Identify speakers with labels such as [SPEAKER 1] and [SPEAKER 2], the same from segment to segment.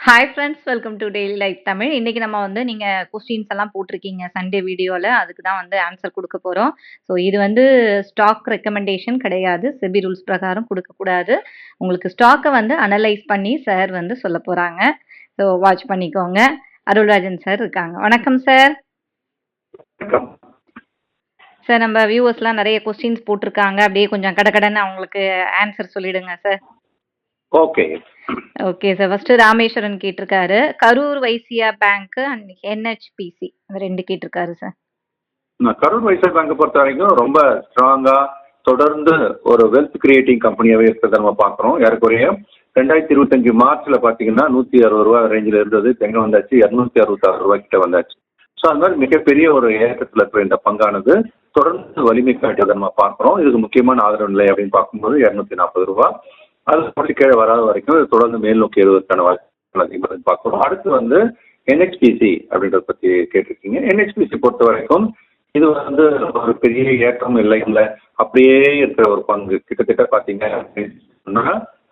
[SPEAKER 1] Hi friends welcome to daily life Tamil இன்னைக்கு நம்ம வந்து நீங்க கொஸ்டின்ஸ் எல்லாம் போட்டிருக்கீங்க சண்டே வீடியோல அதுக்கு தான் வந்து ஆன்சர் கொடுக்க போறோம். ஸோ இது வந்து ஸ்டாக் ரெக்கமெண்டேஷன் கிடையாது. செபி ரூல்ஸ் பிரகாரம் கொடுக்கக்கூடாது உங்களுக்கு ஸ்டாக்கை வந்து அனலைஸ் பண்ணி சார் வந்து சொல்ல போறாங்க. ஸோ வாட்ச் பண்ணிக்கோங்க. அருள்ராஜன் சார் இருக்காங்க. வணக்கம் சார் சார் நம்ம வியூவர்ஸ்லாம் நிறைய கொஸ்டின்ஸ் போட்டிருக்காங்க. அப்படியே கொஞ்சம் கடகடன்னு அவங்களுக்கு ஆன்சர் சொல்லிடுங்க sir
[SPEAKER 2] okay
[SPEAKER 1] okay sir first Rameswaran கேட்டிருக்காரு. Karur Vysya bank and NHPC அந்த ரெண்டு கேட்டிருக்காரு சார்
[SPEAKER 2] நான் கரூர் வைசா பேங்கை பொறுத்த வரைக்கும் ரொம்ப ஸ்ட்ராங்கா தொடர்ந்து ஒரு வெல்த் கிரியேட்டிங் கம்பெனியாவே இருக்கிறத நம்ம பார்க்குறோம். ஏறக்குறைய ரெண்டாயிரத்தி இருபத்தஞ்சு மார்ச்ல பாத்தீங்கன்னா நூத்தி அறுபது ரூபா ரேஞ்சில் இருந்தது. எங்க வந்தாச்சு இரநூத்தி அறுபத்தாறு ரூபாய் கிட்ட வந்தாச்சு. ஸோ அது மாதிரி மிகப்பெரிய ஒரு ஏற்றத்தில் இருக்கிற இந்த பங்கானது தொடர்ந்து வலிமை காட்டுவதை நம்ம பார்க்குறோம். இதுக்கு முக்கியமான ஆதரவு நிலை அப்படின்னு பார்க்கும்போது இரநூத்தி நாற்பது ரூபா. அது அப்படி கீழே வராத வரைக்கும் இது தொடர்ந்து மேல் நோக்கி ஏறுவதற்கான வாய்ப்புகள் அதிகமாக பார்க்குறோம் அடுத்து வந்து என்ஹெச்பிசி அப்படின்றத பற்றி கேட்டிருக்கீங்க. என்ஹெச்பிசி பொறுத்த வரைக்கும் இது வந்து ஒரு பெரிய ஏற்றம் இல்லை இல்லை. அப்படியே இருக்கிற ஒரு பங்கு. கிட்டத்தட்ட பார்த்தீங்க அப்படின்னா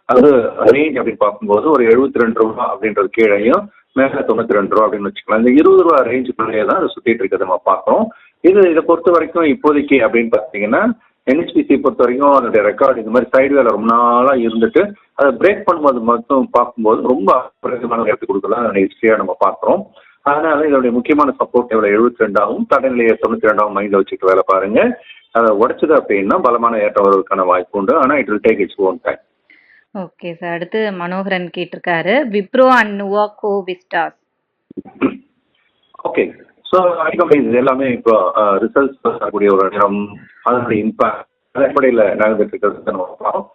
[SPEAKER 2] அது ரேஞ்ச் அப்படின்னு பார்க்கும்போது ஒரு எழுபத்தி ரெண்டு ரூபா அப்படின்றது கீழேயும் மேலே தொண்ணூத்தி ரெண்டு ரூபா அப்படின்னு வச்சுக்கலாம். இந்த இருபது ரூபா ரேஞ்சுக்குள்ளேயே தான் அது சுற்றிட்டு இருக்கிறத நம்ம பார்க்குறோம் இது இதை பொறுத்த வரைக்கும் இப்போதைக்கு அப்படின்னு பார்த்தீங்கன்னா என்ஹெச்பிசி பொறுத்த வரைக்கும் அதனுடைய ரெக்கார்டு இந்த மாதிரி சைடு வேலை ரொம்ப நாளாக இருந்துட்டு அதை பிரேக் பண்ணும்போது மட்டும் பார்க்கும்போது ரொம்ப அபரிதமான எடுத்து கொடுக்கலாம் ஹிஸ்டரியாக நம்ம பார்க்குறோம். அதனால இதோடைய முக்கியமான சப்போர்ட் எவ்வளோ எழுபத்தி ரெண்டாகவும் தடநிலையை தொண்ணூற்றி ரெண்டாவும் மைண்டில் வச்சுட்டு வேலை பாருங்க. அதை உடைச்சது அப்படின்னா பலமான ஏற்றம் வருவதற்கான வாய்ப்பு உண்டு. ஆனால் it will take its own time
[SPEAKER 1] okay sir அடுத்து மனோகரன் கேட்டிருக்காரு. Wipro and Nuvoco Vistas.
[SPEAKER 2] Okay so இது எல்லாமே இப்போ ரிசல்ட்ஸ் வரக்கூடிய ஒரு நேரம் அதனுடைய இம்பாக்ட் அடிப்படையில் நடந்துட்டு இருக்கிறது நம்ம பார்ப்போம்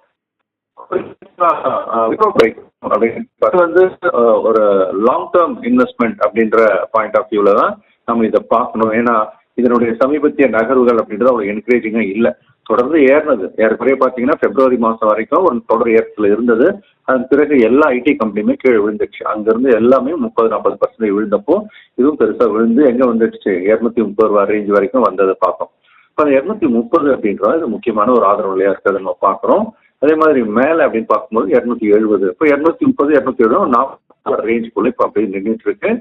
[SPEAKER 2] அது வந்து ஒரு லாங் டேர்ம் இன்வெஸ்ட்மெண்ட் அப்படின்ற பாயிண்ட் ஆஃப் வியூல தான் நம்ம இதை பார்க்கணும். ஏன்னா இதனுடைய சமீபத்திய நகர்வுகள் அப்படின்றது அவ்வளோ என்கரேஜிங்காக இல்லை. தொடர்ந்து ஏறினது. ஏறக்குறைய பார்த்தீங்கன்னா பிப்ரவரி மாதம் வரைக்கும் ஒரு தொடர் ஏற்றத்தில் இருந்தது. அதன் பிறகு எல்லா ஐடி கம்பெனியுமே கீழே விழுந்துச்சு அங்கிருந்து எல்லாமே முப்பது நாற்பது பர்சன்டேஜ் விழுந்தப்போ இதுவும் பெருசாக விழுந்து எங்கே வந்துடுச்சு? இரநூத்தி முப்பது ரூபா ரேஞ்ச் வரைக்கும் வந்ததை பார்த்தோம். இப்போ அந்த இரநூத்தி முப்பது அப்படின்றது இது முக்கியமான ஒரு ஆதரவு நிலையாக இருக்கிறத நம்ம பார்க்குறோம். அதே மாதிரி மேலே அப்படின்னு பார்க்கும்போது இரநூத்தி எழுபது. இப்போ இரநூத்தி முப்பது இரநூத்தி எழுபது நாற்பது ரேஞ்சுக்குள்ளே இப்போ அப்படியே நின்றுட்டு இருக்கு.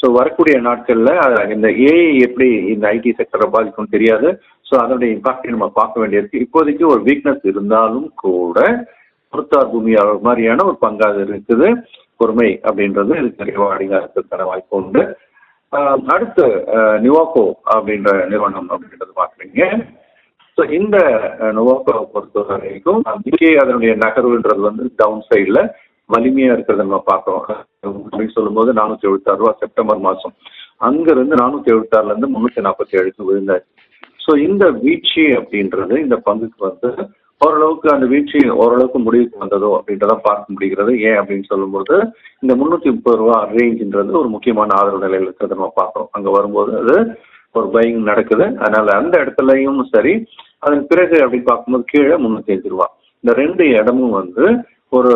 [SPEAKER 2] ஸோ வரக்கூடிய நாட்களில் இந்த ஏஐ எப்படி இந்த ஐடி செக்டரை பாதிக்கும்னு தெரியாது. ஸோ அதனுடைய இம்பாக்டை நம்ம பார்க்க வேண்டியிருக்கு. இப்போதைக்கு ஒரு வீக்னஸ் இருந்தாலும் கூட பொருத்தார் பூமி மாதிரியான ஒரு பங்காக இருக்குது. பொறுமை அப்படின்றது இதுக்கு நிறைவாடிங்க இருக்கிறதுக்கான வாய்ப்பு உண்டு. அடுத்து நிவாக்கோ அப்படின்ற நிறுவனம் அப்படின்றது பார்க்குறீங்க. ஸோ இந்த நோவாக்கோவை பொறுத்த வரைக்கும் இங்கே அதனுடைய நகர்வுன்றது வந்து டவுன் சைடில் வலிமையாக இருக்கிறத நம்ம பார்க்குறோம். அப்படின்னு சொல்லும்போது நானூற்றி எழுபத்தாறு ரூபா செப்டம்பர் மாதம் அங்கேருந்து நானூற்றி எழுபத்தாறுலேருந்து முந்நூற்றி நாற்பத்தி ஏழுக்கு விழுந்தாச்சு. ஸோ இந்த வீழ்ச்சி அப்படின்றது இந்த பங்குக்கு வந்து ஓரளவுக்கு அந்த வீழ்ச்சி ஓரளவுக்கு முடிவுக்கு வந்ததோ அப்படின்றத பார்க்க முடிகிறது. ஏன் அப்படின்னு சொல்லும்போது இந்த முந்நூற்றி முப்பது ரூபா ரேஞ்சுன்றது ஒரு முக்கியமான ஆதரவு நிலையில் இருக்கிறத நம்ம பார்க்குறோம். அங்கே வரும்போது அது ஒரு பையிங் நடக்குது. அதனால அந்த இடத்துலையும் சரி அதன் பிறகு அப்படின்னு பார்க்கும்போது கீழே முந்நூற்றி அஞ்சு ரூபா. இந்த ரெண்டு இடமும் வந்து ஒரு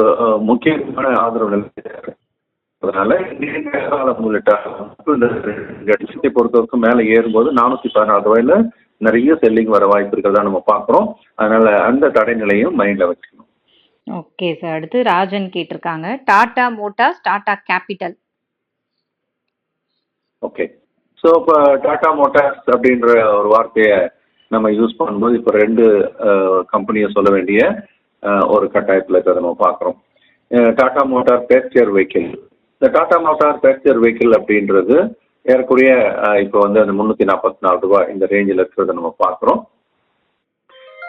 [SPEAKER 2] முக்கியமான ஆதரவு நிலை அதனால நீண்ட இந்த ரெண்டு பொறுத்தவரைக்கும் மேலே ஏறும்போது நானூற்றி பதினாறு ரூபாயில நிறைய செல்லிங் வர வாய்ப்பு இருக்கிறதா நம்ம பார்க்குறோம். அதனால அந்த தடைநிலையும் மைண்டில் வச்சுக்கணும்.
[SPEAKER 1] ஓகே சார் அடுத்து ராஜன் கேட்டிருக்காங்க. Tata motors Tata capital
[SPEAKER 2] okay so இப்போ டாடா மோட்டார்ஸ் அப்படின்ற ஒரு வார்த்தையை நம்ம யூஸ் பண்ணும்போது இப்போ ரெண்டு கம்பெனியை சொல்ல வேண்டிய ஒரு கட்டாயத்தில் இருக்கிறத நம்ம பார்க்குறோம். டாடா மோட்டார் பேஸ்டியர் வெஹிக்கிள் இந்த டாடா மோட்டார் பேஸ்டியர் வெஹிக்கிள் அப்படின்றது ஏறக்குறைய இப்போ வந்து அந்த முந்நூற்றி நாற்பத்தி நாலு ரூபாய் இந்த ரேஞ்சில் இருக்கிறத நம்ம பார்க்குறோம்.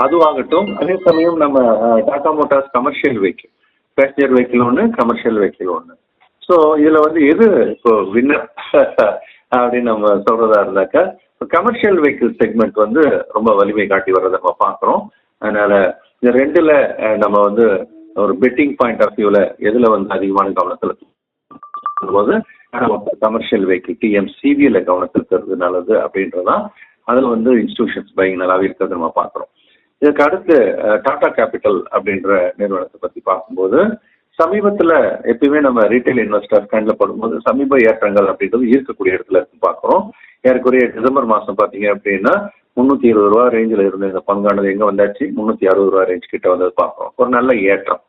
[SPEAKER 2] அதுவாகட்டும் அதே சமயம் நம்ம Tata motors commercial vehicle passenger vehicle ஒன்று கமர்ஷியல் வெஹிக்கிள் ஒன்று ஸோ இதில் வந்து எது இப்போ வின்னர் அப்படின்னு நம்ம சொல்கிறதா இருந்தாக்கா இப்போ கமர்ஷியல் வெஹிக்கிள் செக்மெண்ட் வந்து ரொம்ப வலிமை காட்டி வர்றதை நம்ம பார்க்குறோம். அதனால் இந்த ரெண்டில் நம்ம வந்து ஒரு பெட்டிங் பாயிண்ட் ஆஃப் வியூவில் எதில் வந்து அதிகமான கவனத்தில் போது கமர்ஷியல் வெஹிக்கிள் டிஎம்சிவியில் கவனத்தில் தருவது நல்லது அப்படின்றதான் அதில் வந்து இன்ஸ்டிடியூஷன்ஸ் பையிங் நல்லாவே இருக்கிறது நம்ம பார்க்குறோம். இதுக்கு அடுத்து டாடா கேபிட்டல் அப்படின்ற நிறுவனத்தை பற்றி பார்க்கும்போது சமீபத்தில் எப்பயுமே நம்ம ரீட்டைல் இன்வெஸ்டர் கண்ணில் படும்போது சமீப ஏற்றங்கள் அப்படின்றது இருக்கக்கூடிய இடத்துல இருக்கு பார்க்குறோம். ஏற்குறைய டிசம்பர் மாதம் பார்த்தீங்க அப்படின்னா முந்நூற்றி இருபது ரூபா ரேஞ்சில் இருந்த இந்த பங்கானது எங்கே வந்தாச்சு? முந்நூற்றி அறுபது ரூபா ரேஞ்ச் கிட்ட வந்தது பார்க்குறோம். ஒரு நல்ல ஏற்றம்.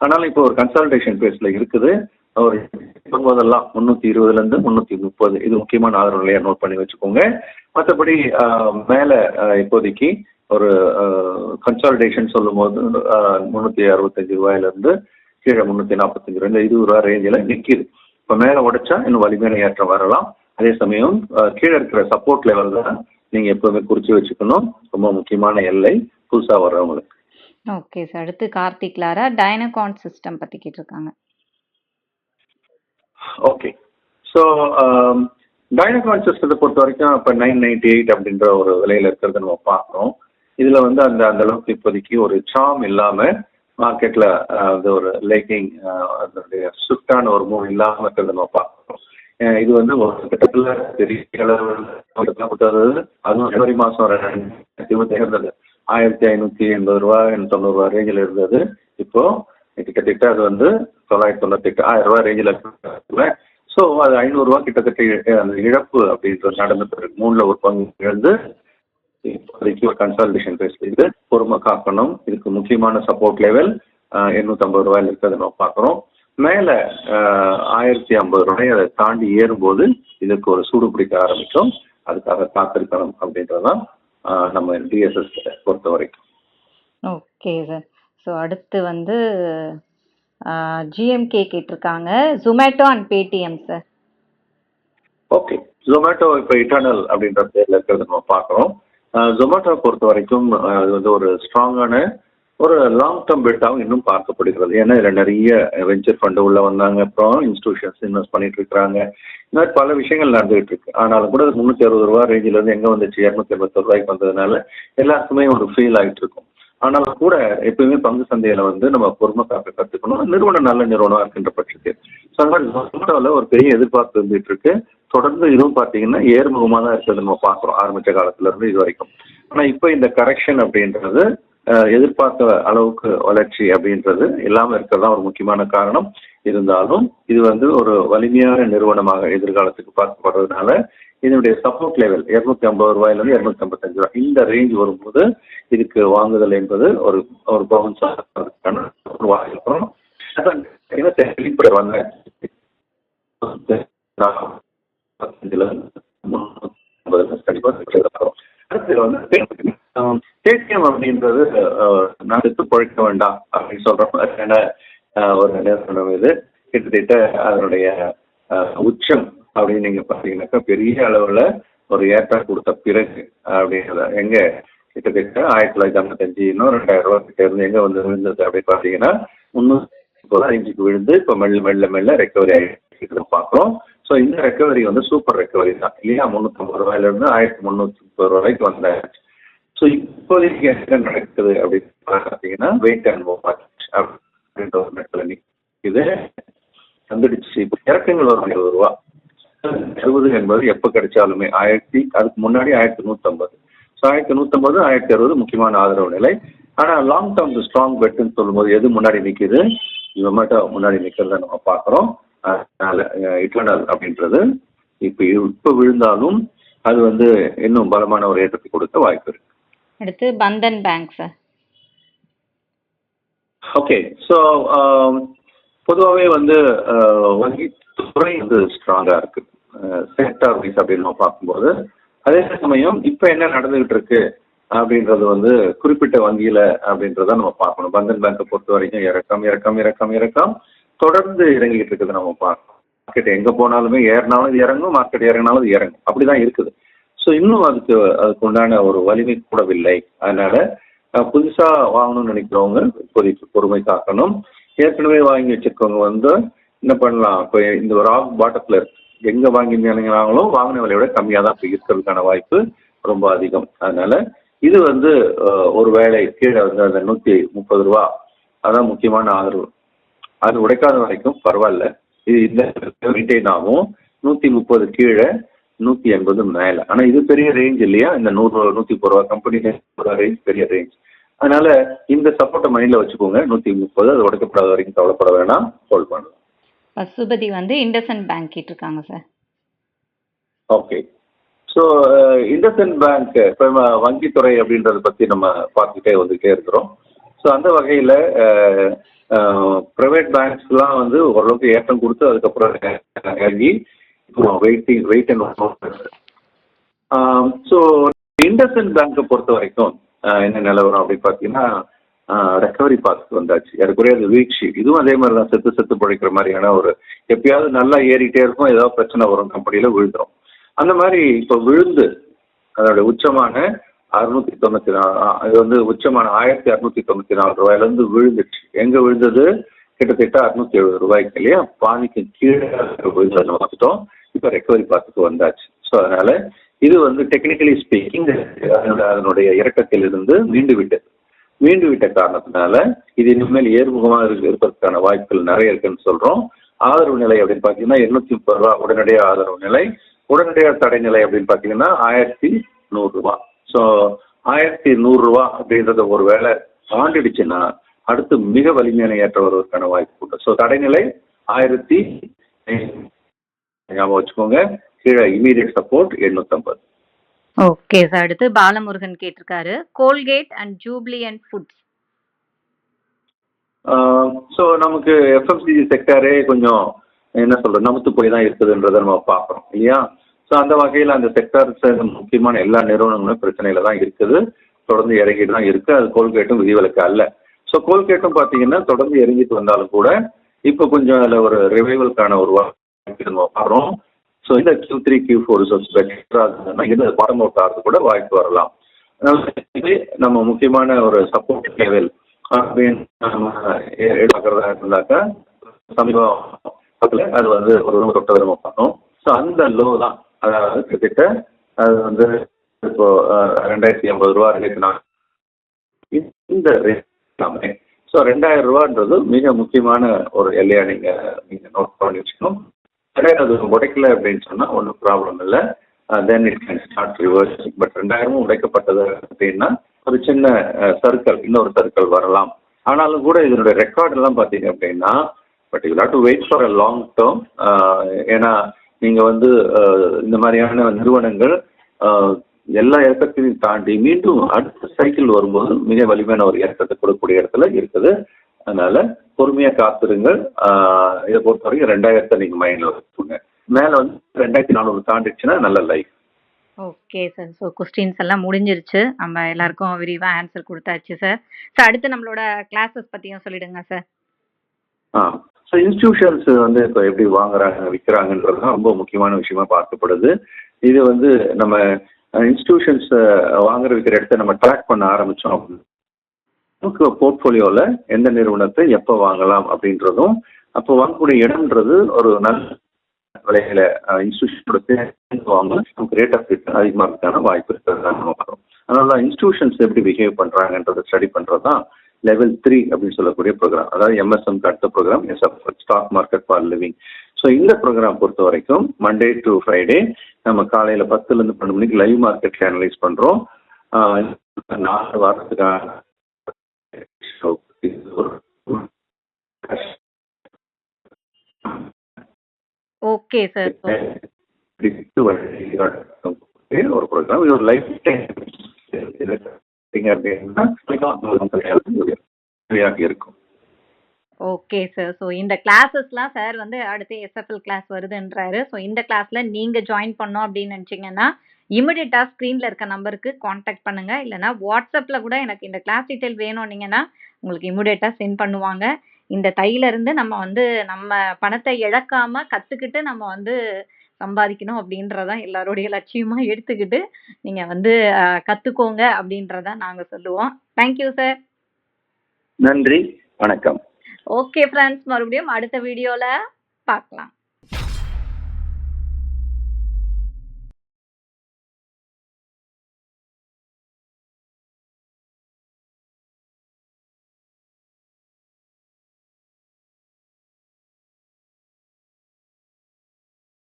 [SPEAKER 2] ஆனாலும் இப்போ ஒரு கன்சல்டேஷன் பேஸில் இருக்குது. ஒரு போதெல்லாம் முந்நூற்றி இருபதுலேருந்து முந்நூற்றி முப்பது. இது முக்கியமான ஆதரவு நிலையை நோட் பண்ணி வச்சுக்கோங்க. மற்றபடி மேலே இப்போதைக்கு ஒரு கன்சாலிடேஷன் சொல்லும்போது முந்நூற்றி அறுபத்தஞ்சு ரூபாயிலேருந்து கீழே முந்நூற்றி நாற்பத்தஞ்சு ரூபாய் இந்த இருபது ரூபா ரேஞ்சில் நிற்கிது இப்போ மேலே உடைச்சா இன்னும் வலிமையான ஏற்றம் வரலாம். அதே சமயம் கீழே இருக்கிற சப்போர்ட் லெவலில் நீங்கள் எப்போவுமே குறித்து வச்சுக்கணும். ரொம்ப முக்கியமான எல்லை புதுசாக வர்றவங்களுக்கு.
[SPEAKER 1] ஓகே சார் அடுத்து கார்த்திக் லாரா டைனகான் சிஸ்டம் பத்தி கேட்டிருக்காங்க.
[SPEAKER 2] ஓகே ஸோ டைனகான் சிஸ்டத்தை பொறுத்த வரைக்கும் இப்போ நைன் நைன்டி எயிட் அப்படின்ற ஒரு விலையில இருக்கிறத நம்ம பார்க்குறோம். இதில் வந்து அந்த அந்த அளவுக்கு இப்போதைக்கு ஒரு சாம் இல்லாமல் மார்க்கெட்டில் அது ஒரு லேக்கிங் அதனுடைய ஸ்விஃப்டான ஒரு மூவ் இல்லாமல் இருக்கிறத நம்ம பார்க்குறோம். இது வந்து ஒரு கிட்டத்தில் பெரிய அளவில் அதுவும் ஜனவரி மாதம் ரெண்டாயிரத்தி இருபத்தி இருந்தது ஆயிரத்தி ஐநூற்றி எண்பது ரூபா தொண்ணூறுரூவா ரேஞ்சில் இருந்தது. இப்போ கிட்டத்தட்ட அது வந்து தொள்ளாயிரத்தி தொண்ணூத்தி எட்டு ஆயிரம் ரூபாய் ரேஞ்சில் ஸோ அது ஐநூறுரூவா கிட்டத்தட்ட அந்த இழப்பு அப்படின்றது நடந்த பிறகு மூணில் ஒரு பங்கு இழந்து இப்போதைக்கு ஒரு கன்சல்டேஷன் பேஸ் இது பொறுமை காக்கணும். இதுக்கு முக்கியமான சப்போர்ட் லெவல் எண்ணூற்றம்பது ரூபாயில் இருக்கிறத நம்ம பார்க்குறோம். மேலே ஆயிரத்தி ஐம்பது ரூபாய் அதை தாண்டி ஏறும்போது இதுக்கு ஒரு சூடு பிடிக்க ஆரம்பிக்கும். அதுக்காக காத்திருக்கணும் அப்படின்றதான் நம்ம டிஎஸ்எஸ் பொறுத்த வரைக்கும்.
[SPEAKER 1] ஓகே சார் ஸோ அடுத்து வந்து ஜிஎம்கே கேட்டிருக்காங்க. Zomato and Paytm sir
[SPEAKER 2] okay Zomato இப்போ இட்டர்னல் அப்படின்ற பேரில் இருக்கிறத நம்ம பார்க்குறோம். ஜொமேட்டோ பொறுத்த வரைக்கும் அது வந்து ஒரு ஸ்ட்ராங்கான ஒரு லாங் டேர்ம் பெட்டாகவும் இன்னும் பார்க்கப்படுகிறது. ஏன்னா இதில் நிறைய வெஞ்சர் ஃபண்டு உள்ள வந்தாங்க. அப்புறம் இன்ஸ்டிடியூஷன்ஸ் இன்வெஸ்ட் பண்ணிட்டு இருக்கிறாங்க இந்த மாதிரி பல விஷயங்கள் நடந்துகிட்டு இருக்கு. ஆனாலும் கூட முந்நூற்றி அறுபது ரூபா ரேஞ்சில் இருந்து எங்கே வந்துச்சு? இரநூத்தி எண்பத்தொரு ரூபாய்க்கு வந்ததுனால எல்லாருக்குமே ஒரு ஃபீல் ஆகிட்டு இருக்கும். ஆனால் கூட எப்பயுமே பங்கு சந்தையில வந்து நம்ம பொறுமை காக்க கற்றுக்கணும் நிறுவனம் நல்ல நிறுவனம் இருக்கின்ற பட்சத்தில். ஸோ அந்த மாதிரி ஜொமேட்டோவில் ஒரு பெரிய எதிர்பார்ப்பு இருந்துட்டு இருக்கு. தொடர்ந்து இதுவும் பார்த்தீங்கன்னா ஏர்முகமாக தான் இருக்கிறது நம்ம பார்க்குறோம். ஆரம்பித்த காலத்துல இருந்து இது வரைக்கும். ஆனால் இப்போ இந்த கரெக்ஷன் அப்படின்றது எதிர்பார்த்த அளவுக்கு வளர்ச்சி அப்படின்றது இல்லாமல் இருக்கிறதா ஒரு முக்கியமான காரணம். இருந்தாலும் இது வந்து ஒரு வலிமையான நிறுவனமாக எதிர்காலத்துக்கு பார்க்கப்படுறதுனால இதனுடைய சப்போர்ட் லெவல் இருநூத்தி ஐம்பது ரூபாயிலிருந்து இருநூத்தி ஐம்பத்தஞ்சு ரூபாய் இந்த ரேஞ்ச் வரும்போது இதுக்கு வாங்குதல் என்பது ஒரு ஒரு பவுன்ஸா ஒரு வாங்கிக்கிறோம் வந்த அடுத்து வந்து பேடிஎம் அப்படின்றது நான் எடுத்து பழைக்க வேண்டாம் அப்படின்னு சொல்றோம். ஒரு நிறுவனம் இது கிட்டத்தட்ட அதனுடைய உச்சம் அப்படின்னு நீங்க பார்த்தீங்கன்னாக்கா பெரிய அளவுல ஒரு ஏற்றம் கொடுத்த பிறகு அப்படிங்கிறத எங்க கிட்டத்தட்ட ஆயிரத்தி தொள்ளாயிரத்தி ஐம்பத்தஞ்சு இன்னும் ரெண்டாயிரம் ரூபாய் இருந்து எங்க வந்து விழுந்தது அப்படின்னு பார்த்தீங்கன்னா முந்நூறு அஞ்சுக்கு விழுந்து இப்போ மெல்ல மெல்ல மெல்ல ரெக்கவரி ஆகிட்டு பார்க்குறோம். ஸோ இந்த ரெக்கவரி வந்து சூப்பர் ரெக்கவரி தான். இல்லையா? முந்நூற்றம்பது ரூபாயிலிருந்து ஆயிரத்தி முந்நூற்றி முப்பது ரூபாய்க்கு வந்தாச்சு. ஸோ இப்போதைக்கு என்ன நடக்குது அப்படின்னு பார்த்தீங்கன்னா வெயிட் அண்ட் வாட்ச் அப்படின்ற ஒரு இடத்துல இது வந்துடுச்சு இப்போ இறக்கங்கள் வரும் இருபது ரூபா. அறுபது என்பது எப்போ கிடைச்சாலுமே ஆயிரத்தி அதுக்கு முன்னாடி ஆயிரத்தி நூற்றம்பது ஸோ ஆயிரத்தி நூற்றம்பது ஆயிரத்தி அறுபது முக்கியமான ஆதரவு நிலை. ஆனால் லாங் டேர்ம் ஸ்ட்ராங் பெட்டுன்னு சொல்லும்போது எது முன்னாடி நிற்கிது ஜொமேட்டோ முன்னாடி நிற்கிறத நம்ம பார்க்குறோம். அதனால இட்டர்னல் அப்படின்றது இப்போ இப்போ விழுந்தாலும் அது வந்து இன்னும் பலமான ஒரு ஏற்றத்தை கொடுக்க வாய்ப்பு இருக்கு.
[SPEAKER 1] அடுத்து Bandhan bank sir
[SPEAKER 2] okay so um, பொதுவாகவே வந்து uh, வங்கித்துறை வந்து ஸ்ட்ராங்காக இருக்கு. Uh, செக்டார் வைஸ் அப்படின்னு நம்ம பார்க்கும்போது அதே சமயம் இப்போ என்ன நடந்துகிட்டு இருக்கு அப்படின்றது வந்து குறிப்பிட்ட வங்கியில அப்படின்றத நம்ம பார்க்கணும். பந்தன் பேங்கை பொறுத்த வரைக்கும் இறக்கம் இறக்கம் இறக்கம் இறக்கம் தொடர்ந்து இறங்கிட்டு இருக்குது நம்ம பார்க்கணும். மார்க்கெட் எங்க போனாலுமே ஏறினாலும் இது இறங்கும் மார்க்கெட் இறங்கினாலும் இது இறங்கும். அப்படிதான் இருக்குது. ஸோ இன்னும் அதுக்கு அதுக்கு உண்டான ஒரு வலிமை கூடவில்லை. அதனால புதுசாக புதுசா வாங்கணும்னு நினைக்கிறவங்க இப்போதைக்கு பொறுமை காக்கணும். ஏற்கனவே வாங்கி வச்சிருக்கவங்க வந்து என்ன பண்ணலாம்? இப்போ இந்த ராக் பாட்டத்தில் எங்கே வாங்கி நினைக்கிறாங்களோ வாங்கின விலையோட விட கம்மியாக தான் இப்போ இருக்கிறதுக்கான வாய்ப்பு ரொம்ப அதிகம். அதனால இது வந்து ஒரு வேலை கீழே வந்து அந்த நூற்றி முப்பது ரூபா. அதான் முக்கியமான ஆதரவு அது உடைக்காத வரைக்கும் பரவாயில்ல. இது இந்த மெயின்டைன் ஆகும். நூற்றி முப்பது கீழே நூற்றி எண்பது மேலே. ஆனால் இது பெரிய ரேஞ்ச் இல்லையா? இந்த நூறு நூற்றி முப்பது ரூபா கம்பெனி ரேஞ்ச் பெரிய ரேஞ்ச் அதனால இந்த சப்போர்ட்டை மைண்டில் வச்சுக்கோங்க. நூற்றி முப்பது அது உடைக்கப்படாத வரைக்கும் கவலைப்பட வேணாம். ஹோல்ட் பண்ணலாம்.
[SPEAKER 1] பசுபதி வந்து இண்டசன் பேங்க் கேட்டிருக்காங்க sir
[SPEAKER 2] okay so IndusInd bank இப்போ வங்கித்துறை அப்படின்றத பற்றி நம்ம பார்த்துக்கிட்டே வந்துகிட்டே இருக்கிறோம். ஸோ அந்த வகையில் ப்ரைவேட் பேங்க்ஸ்லாம் வந்து ஓரளவுக்கு ஏற்றம் கொடுத்து அதுக்கப்புறம் இறங்கி waiting wait and so IndusInd பேங்க்கை பொறுத்த வரைக்கும் என்ன நிலவரம் அப்படின்னு பார்த்தீங்கன்னா ரெக்கவரி பாத்துக்கு வந்தாச்சு. ஏறக்குறைய அது வீழ்ச்சி இதுவும் அதே மாதிரி தான் செத்து செத்து பிழைக்கிற மாதிரியான ஒரு எப்பயாவது நல்லா ஏறிட்டே இருக்கும் ஏதாவது பிரச்சனை வரும் கம்பெனியில் விழுந்துடும் அந்த மாதிரி இப்போ விழுந்து அதோட உச்சமான அறுநூத்தி தொண்ணூத்தி நாலு ஆ, இது வந்து உச்சமான ஆயிரத்தி அறுநூத்தி தொண்ணூத்தி நாலு ரூபாயில இருந்து விழுந்துச்சு. எங்க விழுந்தது? கிட்டத்தட்ட அறுநூத்தி எழுபது ரூபாய்க்கு இல்லையா பாதிக்கு கீழே பார்த்துட்டோம். இப்போ ரெக்கவரி பாத்துக்கு வந்தாச்சு. ஸோ அதனால இது வந்து டெக்னிக்கலி ஸ்பீக்கிங் அதனுடைய இறக்கத்திலிருந்து மீண்டு விட்டது மீண்டு விட்ட காரணத்தினால இது இனிமேல் ஏர்முகமாக இருப்பதற்கான வாய்ப்புகள் நிறைய இருக்குன்னு சொல்றோம். ஆதரவு நிலை அப்படின்னு பார்த்தீங்கன்னா எண்ணூத்தி முப்பது ரூபா உடனடியாக ஆதரவு நிலை. உடனடியாக தடை நிலை அப்படின்னு பார்த்தீங்கன்னா ஆயிரத்தி நூறு ரூபா. ஸோ ஆயிரத்தி நூறு ரூபா அப்படின்றத ஒரு வேலை தாண்டிடுச்சுன்னா அடுத்து மிக வலிமையான ஏற்ற வருவதற்கான வாய்ப்பு உண்டு. ஸோ தடைநிலை ஆயிரத்தி ஞாபகம் வச்சுக்கோங்க. கீழே இமீடியட் சப்போர்ட் எண்ணூத்தம்பது.
[SPEAKER 1] ஓகே சார் அடுத்து பாலமுருகன் கேட்டிருக்காரு. Colgate and Jubilant foods
[SPEAKER 2] so நமக்கு எஃப்எம்சிஜி செக்டாரே கொஞ்சம் என்ன சொல்றது நமத்து போய் தான் இருக்குதுன்றதை நம்ம பார்க்குறோம் இல்லையா? ஸோ அந்த வகையில் அந்த செக்டார்ஸ் முக்கியமான எல்லா நிறுவனங்களும் பிரச்சனையில தான் இருக்குது. தொடர்ந்து இறங்கிட்டு தான் இருக்கு. அது கோல்கேட்டும் விதிவிலக்கு அல்ல. ஸோ கோல்கேட்டும் பார்த்தீங்கன்னா தொடர்ந்து இறங்கிட்டு வந்தாலும் கூட இப்போ கொஞ்சம் அதில் ஒரு ரிவைவலுக்கான ஒரு வாய்ப்பு நம்ம பார்க்குறோம். ஸோ இந்த Q three Q four results பெட்டராக இருந்ததுன்னா இது பாடம் அவுட் ஆகிறது கூட வாய்ப்பு வரலாம். அதனால இது நம்ம முக்கியமான ஒரு சப்போர்ட் லெவல் அப்படின்னு நம்ம எடுக்கிறதா இருந்தாக்கா சமீபம் அது வந்து ஒரு ரூம் தொட்ட நம்ம பார்த்தோம். ஸோ அந்த லோ தான். அதாவது கிட்டத்தட்ட அது வந்து இப்போ ரெண்டாயிரத்தி ஐம்பது ரூபா ரெண்டாயிரத்தி நாலு இந்த ரேட் எல்லாமே ஸோ ரெண்டாயிரம் ரூபான்றது மிக முக்கியமான ஒரு எல்லையா நீங்கள் நீங்கள் நோட் பண்ணி வச்சுக்கணும். ரெண்டாயிரம் அது உடைக்கல அப்படின்னு சொன்னால் ஒன்றும் ப்ராப்ளம் இல்லை. Then it can start reverse but ரெண்டாயிரமும் உடைக்கப்பட்டது அப்படின்னா ஒரு சின்ன uh, சர்க்கிள் இன்னொரு சர்க்கிள் வரலாம். ஆனாலும் கூட இதனுடைய ரெக்கார்டெல்லாம் பார்த்தீங்க அப்படின்னா but you to wait for a long term ஏன்னா நீங்கள் வந்து uh, இந்த மாதிரியான நிறுவனங்கள் uh, எல்லா இறக்கத்தையும் தாண்டி மீண்டும் அடுத்த சைக்கிள் வரும்போது மிக வலிமையான ஒரு இறக்கத்தை கொடுக்கக்கூடிய இடத்துல இருக்குது. அதனால பொறுமையா காத்திருங்கள். இதை பொறுத்தவரைக்கும் ரெண்டாயிரத்தை நீங்க மைண்ட்ல வச்சுக்கோங்க. மேல வந்து ரெண்டாயிரத்தி நானூறு தாண்டிடுச்சுன்னா நல்ல life
[SPEAKER 1] okay sir so questions எல்லாம் முடிஞ்சிருச்சு. நம்ம எல்லாருக்கும் விரிவாக ஆன்சர் கொடுத்தாச்சு சார் சார் அடுத்து நம்மளோட கிளாஸஸ் பற்றியும் சொல்லிடுங்க சார்
[SPEAKER 2] ஆ. ஸோ இன்ஸ்டிடியூஷன்ஸ் வந்து இப்போ எப்படி வாங்குறாங்க விற்கிறாங்கன்றது தான் ரொம்ப முக்கியமான விஷயமா பார்க்கப்படுது. இது வந்து நம்ம இன்ஸ்டிடியூஷன்ஸ் வாங்குற விற்கிற இடத்த நம்ம ட்ராக் பண்ண ஆரம்பிச்சோம் அப்படின்னா நமக்கு போர்ட்ஃபோலியோவில் எந்த நிறுவனத்தை எப்போ வாங்கலாம் அப்படின்றதும் அப்போ வாங்கக்கூடிய இடம்ன்றது ஒரு நல்ல விலையில இன்ஸ்டியூஷனோட சேர்ந்து வாங்க நமக்கு ரேட் ஆஃப் ரிட்டர்ன் அதிகமாக இருக்கான வாய்ப்பு இருக்கிறதா நம்ம பார்க்குறோம். அதனால எப்படி பிஹேவ் பண்ணுறாங்கன்றதை ஸ்டடி பண்ணுறது தான் லெவல் த்ரீ அப்படின்னு சொல்லக்கூடிய ப்ரோக்ராம் அதாவது எம்எஸ்எம் அடுத்த program stock market for living so இந்த ப்ரோக்ராம் பொறுத்த வரைக்கும் மண்டே டு ஃப்ரைடே நம்ம காலையில் பத்துலேருந்து பன்னெண்டு மணிக்கு லைவ் மார்க்கெட்டில் அனலைஸ் பண்ணுறோம் நாலு வாரத்துக்கான
[SPEAKER 1] ஓகே சார்
[SPEAKER 2] ஒரு ப்ரோக்ராம் இது ஒரு லைஃப் டைம் அப்படின்னா இருக்கும்
[SPEAKER 1] ஓகே சார் ஸோ இந்த கிளாஸஸ்லாம் சார் வந்து அடுத்து எஸ்எஃப்எல் கிளாஸ் வருதுன்றாரு. ஸோ இந்த கிளாஸில் நீங்கள் ஜாயின் பண்ணோம் அப்படின்னு நினச்சிங்கன்னா இமிடியட்டாக ஸ்க்ரீனில் இருக்க நம்பருக்கு காண்டாக்ட் பண்ணுங்கள் இல்லைன்னா வாட்ஸ்அப்பில் கூட எனக்கு இந்த கிளாஸ் டீட்டெயில் வேணும்னீங்கன்னா உங்களுக்கு இமிடியட்டாக சென்ட் பண்ணுவாங்க. இந்த தையிலிருந்து நம்ம வந்து நம்ம பணத்தை இழக்காம கற்றுக்கிட்டு நம்ம வந்து சம்பாதிக்கணும் அப்படின்றதான் எல்லாருடைய லட்சியமாக எடுத்துக்கிட்டு நீங்கள் வந்து கற்றுக்கோங்க அப்படின்றத நாங்கள் சொல்லுவோம். தேங்க்யூ சார்
[SPEAKER 2] நன்றி. வணக்கம்.
[SPEAKER 1] ஓகே ஃப்ரெண்ட்ஸ் மறுபடியும் அடுத்த வீடியோல பார்க்கலாம்.